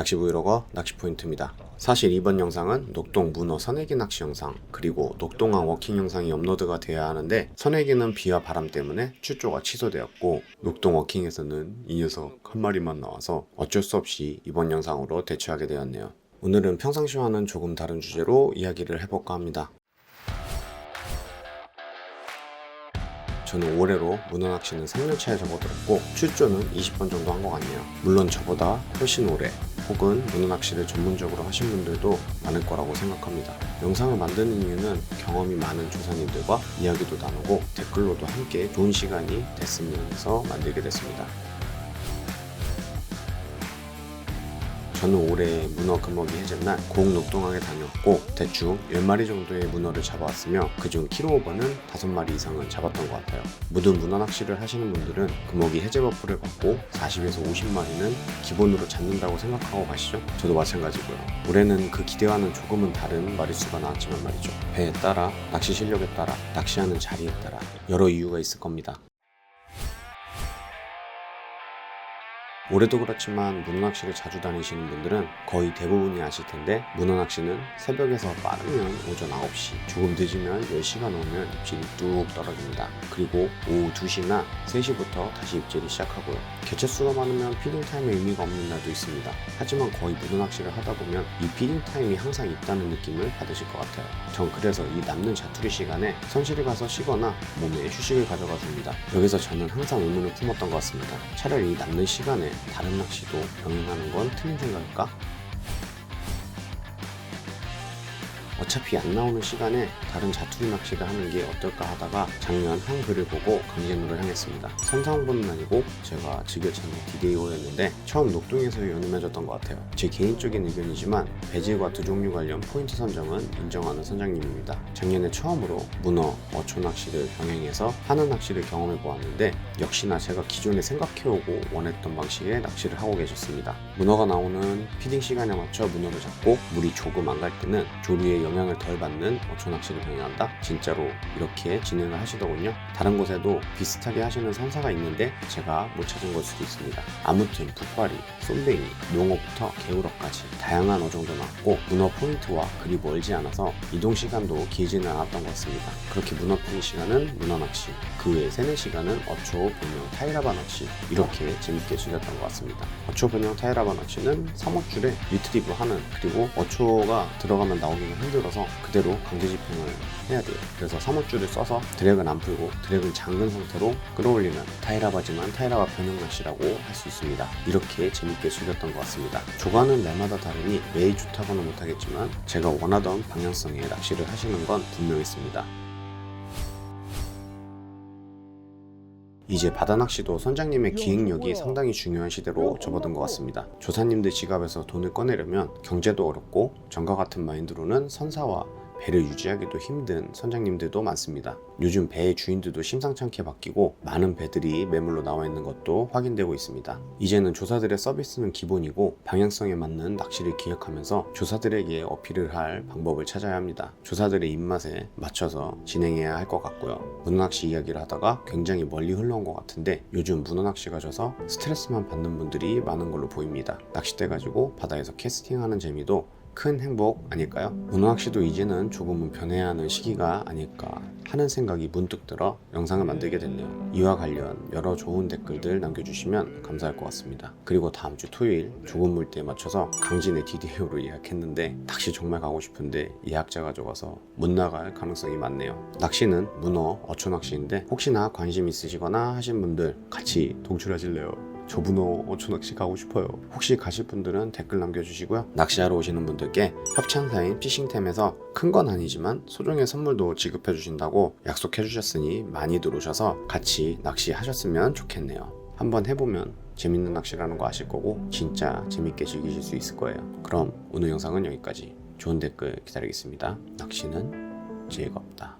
낚시 브이로거 낚시 포인트입니다. 사실 이번 영상은 녹동 문어 선회기 낚시 영상 그리고 녹동항 워킹 영상이 업로드가 되어야 하는데 선회기는 비와 바람 때문에 출조가 취소되었고 녹동 워킹에서는 이 녀석 한 마리만 나와서 어쩔 수 없이 이번 영상으로 대처하게 되었네요. 오늘은 평상시와는 조금 다른 주제로 이야기를 해볼까 합니다. 저는 올해로 문어 낚시는 3년차에 접어들었고 출조는 20번 정도 한 것 같네요. 물론 저보다 훨씬 오래 혹은 문어 낚시를 전문적으로 하신 분들도 많을 거라고 생각합니다. 영상을 만드는 이유는 경험이 많은 조사님들과 이야기도 나누고 댓글로도 함께 좋은 시간이 됐으면 해서 만들게 됐습니다. 저는 올해 문어 금어기 해제날 고흥녹동항에 다녀왔고 대충 10마리 정도의 문어를 잡아왔으며 그중 키로오버는 5마리 이상은 잡았던 것 같아요. 모든 문어 낚시를 하시는 분들은 금어기 해제 버프를 받고 40에서 50마리는 기본으로 잡는다고 생각하고 가시죠? 저도 마찬가지고요. 올해는 그 기대와는 조금은 다른 마리수가 나왔지만 말이죠. 배에 따라, 낚시 실력에 따라, 낚시하는 자리에 따라 여러 이유가 있을 겁니다. 올해도 그렇지만 낚시를 자주 다니시는 분들은 거의 대부분이 아실 텐데 낚시는 새벽에서 빠르면 오전 9시 조금 늦으면 10시가 넘으면 입질이 뚝 떨어집니다. 그리고 오후 2시나 3시부터 다시 입질이 시작하고요. 개체수가 많으면 피딩 타임의 의미가 없는 날도 있습니다. 하지만 거의 문어 낚시를 하다 보면 이 피딩 타임이 항상 있다는 느낌을 받으실 것 같아요. 전 그래서 이 남는 자투리 시간에 선실에 가서 쉬거나 몸에 휴식을 가져가 줍니다. 여기서 저는 항상 의문을 품었던 것 같습니다. 차라리 이 남는 시간에 다른 낚시도 병행하는 건 틀린 생각일까? 어차피 안 나오는 시간에 다른 자투리 낚시를 하는 게 어떨까 하다가 작년 한 글을 보고 강진으로 향했습니다. 선상보는 아니고 제가 즐겨 찾는 디데이오였는데 처음 녹동에서 연음해줬던 것 같아요. 제 개인적인 의견이지만 배질과 두 종류 관련 포인트 선정은 인정하는 선장님입니다. 작년에 처음으로 문어, 어초 낚시를 병행해서 하는 낚시를 경험해 보았는데 역시나 제가 기존에 생각해오고 원했던 방식의 낚시를 하고 계셨습니다. 문어가 나오는 피딩 시간에 맞춰 문어를 잡고 물이 조금 안 갈 때는 조류의 영향 을 덜 받는 어초 낚시를 병행한다? 진짜로 이렇게 진행을 하시더군요. 다른 곳에도 비슷하게 하시는 선사가 있는데 제가 못 찾은 걸 수도 있습니다. 아무튼 북발이, 쏨뱅이, 농어부터 개우럭까지 다양한 어종도 나왔고 문어 포인트와 그리 멀지 않아서 이동 시간도 길지는 않았던 것 같습니다. 그렇게 문어 피는 시간은 문어 낚시, 그 외에 세는 시간은 어초, 본영, 타이라바 낚시 이렇게 재밌게 즐겼던 것 같습니다. 어초, 본영, 타이라바 낚시는 3호줄에 리트리브 하는 그리고 어초가 들어가면 나오기가 힘들어 서 그대로 강제 집행을 해야 돼요. 그래서 3호줄을 써서 드랙은 안 풀고 드랙을 잠근 상태로 끌어올리는 타이라바지만 타이라바 변형 낚시라고 할 수 있습니다. 이렇게 재밌게 즐겼던 것 같습니다. 조과는 날마다 다르니 매일 좋다고는 못하겠지만 제가 원하던 방향성의 낚시를 하시는 건 분명했습니다. 이제 바다 낚시도 선장님의 기획력이 상당히 중요한 시대로 접어든 것 같습니다. 조사님들 지갑에서 돈을 꺼내려면 경제도 어렵고 전과 같은 마인드로는 선사와 배를 유지하기도 힘든 선장님들도 많습니다. 요즘 배의 주인들도 심상찮게 바뀌고 많은 배들이 매물로 나와 있는 것도 확인되고 있습니다. 이제는 조사들의 서비스는 기본이고 방향성에 맞는 낚시를 기획하면서 조사들에게 어필을 할 방법을 찾아야 합니다. 조사들의 입맛에 맞춰서 진행해야 할 것 같고요. 문어낚시 이야기를 하다가 굉장히 멀리 흘러온 것 같은데 요즘 문어낚시가 져서 스트레스만 받는 분들이 많은 걸로 보입니다. 낚싯대 가지고 바다에서 캐스팅하는 재미도 큰 행복 아닐까요? 문어낚시도 이제는 조금은 변해야 하는 시기가 아닐까 하는 생각이 문득 들어 영상을 만들게 됐네요. 이와 관련 여러 좋은 댓글들 남겨주시면 감사할 것 같습니다. 그리고 다음 주 토요일 조금 물때에 맞춰서 강진의 DDO로 예약했는데 낚시 정말 가고 싶은데 예약자가 적어서 못 나갈 가능성이 많네요. 낚시는 문어, 어초 낚시인데 혹시나 관심 있으시거나 하신 분들 같이 동출하실래요? 저 문어 어초 낚시 가고 싶어요. 혹시 가실 분들은 댓글 남겨주시고요. 낚시하러 오시는 분들께 협찬사인 피싱템에서 큰 건 아니지만 소정의 선물도 지급해 주신다고 약속해 주셨으니 많이들 오셔서 같이 낚시하셨으면 좋겠네요. 한번 해보면 재밌는 낚시라는 거 아실 거고 진짜 재밌게 즐기실 수 있을 거예요. 그럼 오늘 영상은 여기까지. 좋은 댓글 기다리겠습니다. 낚시는 즐겁다.